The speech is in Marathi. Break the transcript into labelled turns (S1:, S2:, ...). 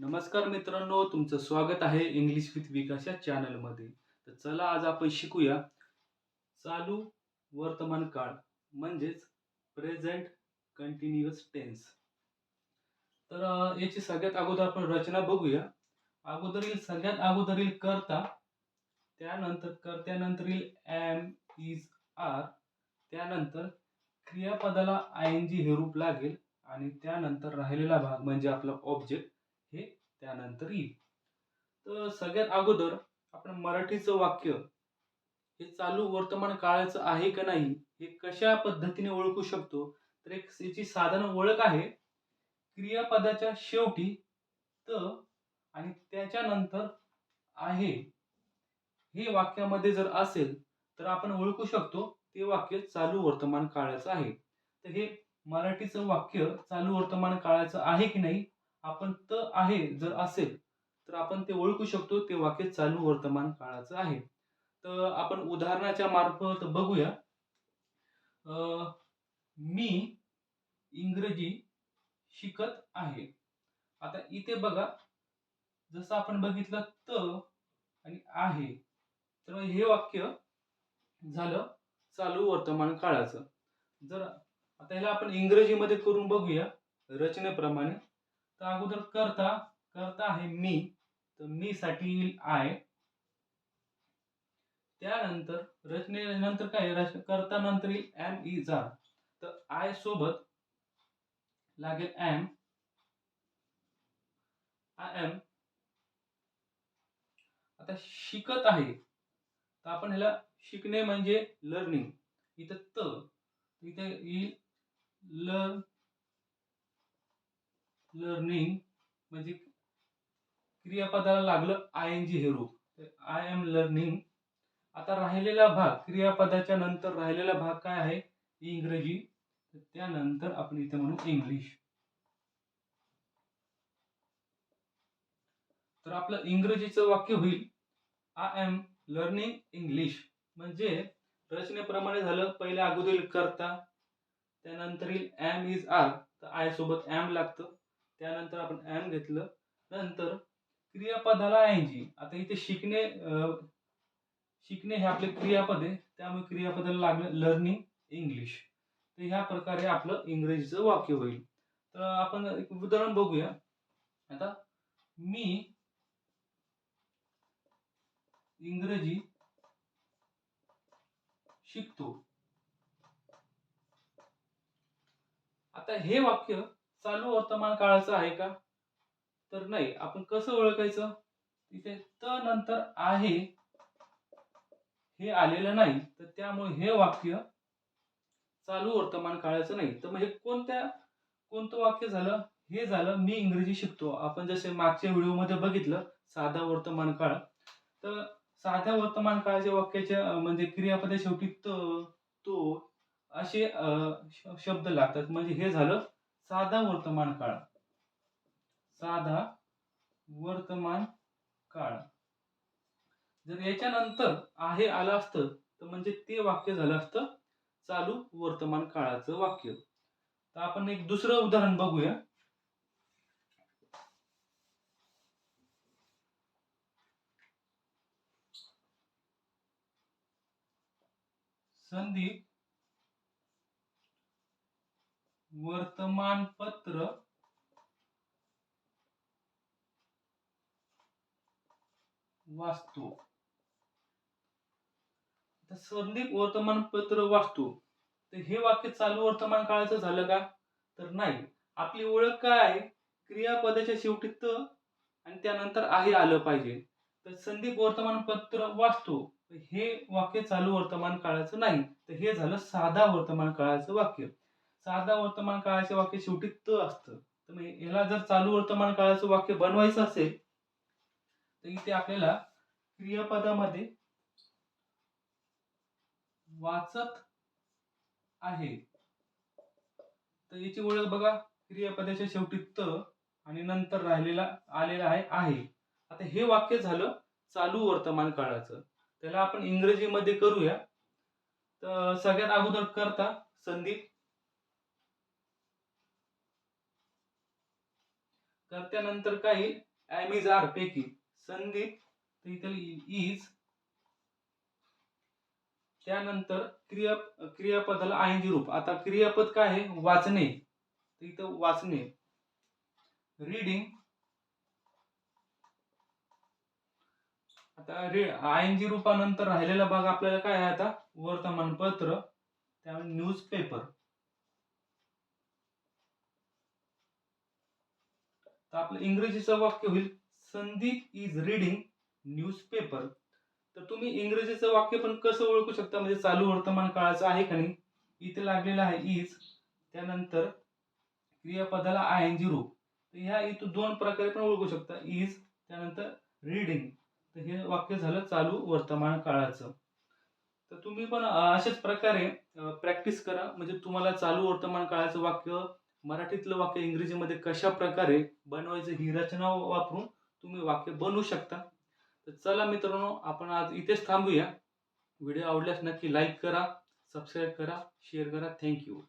S1: नमस्कार मित्रांनो तुमचं स्वागत आहे इंग्लिश विथ विकास या चॅनलमध्ये तर चला आज आपण शिकूया चालू वर्तमान काळ म्हणजेच प्रेझेंट कंटिन्युअस टेन्स तर याची सगळ्यात अगोदर आपण रचना बघूया. अगोदरील सगळ्यात अगोदरील कर्ता त्यानंतर कर्त्यानंतरील एम इज आर त्यानंतर क्रियापदाला आय एन जी हे रूप लागेल आणि त्यानंतर राहिलेला भाग म्हणजे आपला ऑब्जेक्ट हे येईल तर सगळ्यात अगोदर आपण मराठीचं वाक्य हे चालू वर्तमान काळाचं आहे का नाही हे कशा पद्धतीने ओळखू शकतो? तर एक याची साधारण ओळख आहे. क्रियापदाच्या शेवटी त आणि त्याच्यानंतर आहे. हे वाक्यामध्ये जर असेल तर आपण ओळखू शकतो ते वाक्य चालू वर्तमान काळाचं आहे. तर हे मराठीचं वाक्य चालू वर्तमान काळाचं आहे की नाही आपण त आहे जर असेल तर आपण ते ओळखू शकतो ते वाक्य चालू वर्तमान काळाचं आहे. तर आपण उदाहरणाच्या मार्फत बघूया. मी इंग्रजी शिकत आहे. आता इथे बघा जसं आपण बघितलं त आणि आहे तर हे वाक्य झालं चालू वर्तमान काळाचं. जर आता ह्याला आपण इंग्रजीमध्ये करून बघूया रचनेप्रमाणे. तर अगोदर करता करता आहे मी. तर मी साठी येईल आय. त्यानंतर रचनेनंतर काय? करता नंतर येईल एम ई आर तर आय सोबत लागेल एम आय एम आता शिकत आहे. तर आपण ह्याला शिकणे म्हणजे लर्निंग इथं त इथे येईल लर्न लर्निंग म्हणजे क्रियापदाला लागलं आय एन जी हे रूप. आय एम लर्निंग आता राहिलेला भाग क्रियापदाच्या नंतर राहिलेला भाग काय आहे? इंग्रजी. तर त्यानंतर आपण इथे म्हणू इंग्लिश तर आपलं इंग्रजीचं वाक्य होईल. आय एम लर्निंग इंग्लिश म्हणजे रचनेप्रमाणे झालं. पहिल्या अगोदर करता त्यानंतर येईल एम इज आर तर आय सोबत एम लागतं. त्यानंतर आपण एम घेतलं. नंतर क्रियापदाला आय जी आता इथे शिकणे शिकणे हे आपले क्रियापद आहे. त्यामुळे क्रियापदाला लागलं लर्निंग इंग्लिश तर ह्या प्रकारे आपलं इंग्रजीचं वाक्य होईल. तर आपण एक उदाहरण बघूया. आता मी इंग्रजी शिकतो. आता हे वाक्य चालू वर्तमान काळाचं आहे का? तर नाही. आपण कसं ओळखायचं? इथे त नंतर आहे. हे आलेलं नाही. तर त्यामुळे हे वाक्य चालू वर्तमान काळाचं नाही. तर म्हणजे कोणत्या कोणतं वाक्य झालं? हे झालं. मी इंग्रजी शिकतो. आपण जसे मागच्या व्हिडिओमध्ये बघितलं साधा वर्तमान काळ. तर साध्या वर्तमान काळाच्या वाक्याच्या म्हणजे क्रियापदे शेवटी त तो असे शब्द लागतात. म्हणजे हे झालं साधा वर्तमान काळ. साधा वर्तमान काळ. जर याच्यानंतर आहे आलं असतं तर म्हणजे ते वाक्य झालं असतं चालू वर्तमान काळाचं वाक्य. तर आपण एक दुसरं उदाहरण बघूया. संदीप वर्तमानपत्र. वाचतो आता संदीप वर्तमानपत्र वाचतो तर हे वाक्य चालू वर्तमान काळाचं झालं का? तर नाही. आपली ओळख काय आहे? क्रियापदाच्या शेवटी त आणि त्यानंतर आहे आलं पाहिजे. तर संदीप वर्तमानपत्र वाचतो तर हे वाक्य चालू वर्तमान काळाचं नाही. तर हे झालं साधा वर्तमान काळाचं वाक्य. साधा वर्तमान काळाचे वाक्य शेवटी त असतं. तर मग याला जर चालू वर्तमान काळाचं वाक्य बनवायचं असेल तर इथे आपल्याला क्रियापदामध्ये वाचत आहे. तर याची ओळख बघा क्रियापदाच्या शेवटी त आणि नंतर राहिलेला आलेला आहे आहे. आता हे वाक्य झालं चालू वर्तमान काळाचं. त्याला आपण इंग्रजीमध्ये करूया. तर सगळ्यात अगोदर करता संदीप. कर्त्यानंतर काय येईल इज आर पैकी संदीप तर इथं इज त्यानंतर क्रिया क्रियापदाला आयंजी रूप आता क्रियापद काय आहे? वाचणे तर इथं वाचणे रीडिंग आता रे आयंजी रूपानंतर राहिलेला भाग आपल्याला काय आहे आता? वर्तमानपत्र. त्यामुळे न्यूज पेपर तर आपलं इंग्रजीचं वाक्य होईल. संदीप इज रीडिंग न्यूजपेपर तर तुम्ही इंग्रजीचं वाक्य पण कसं ओळखू शकता? म्हणजे चालू वर्तमान काळाचं आहे का नाही? इथे लागलेलं आहे इज त्यानंतर क्रियापदाला आय एन जी रूप. तर ह्या इथं दोन प्रकारे पण ओळखू शकता. इज त्यानंतर रीडिंग तर हे वाक्य झालं चालू वर्तमान काळाचं. तर तुम्ही पण अशाच प्रकारे प्रॅक्टिस करा. म्हणजे तुम्हाला चालू वर्तमान काळाचं वाक्य मराठीतलं वाक्य इंग्रजीमध्ये कशा प्रकारे बनवायचं ही रचना वापरून तुम्ही वाक्य बनवू शकता. तर चला मित्रांनो आपण आज इथेच थांबूया. व्हिडिओ आवडल्यास नक्की लाईक करा सबस्क्राईब करा शेअर करा. थँक्यू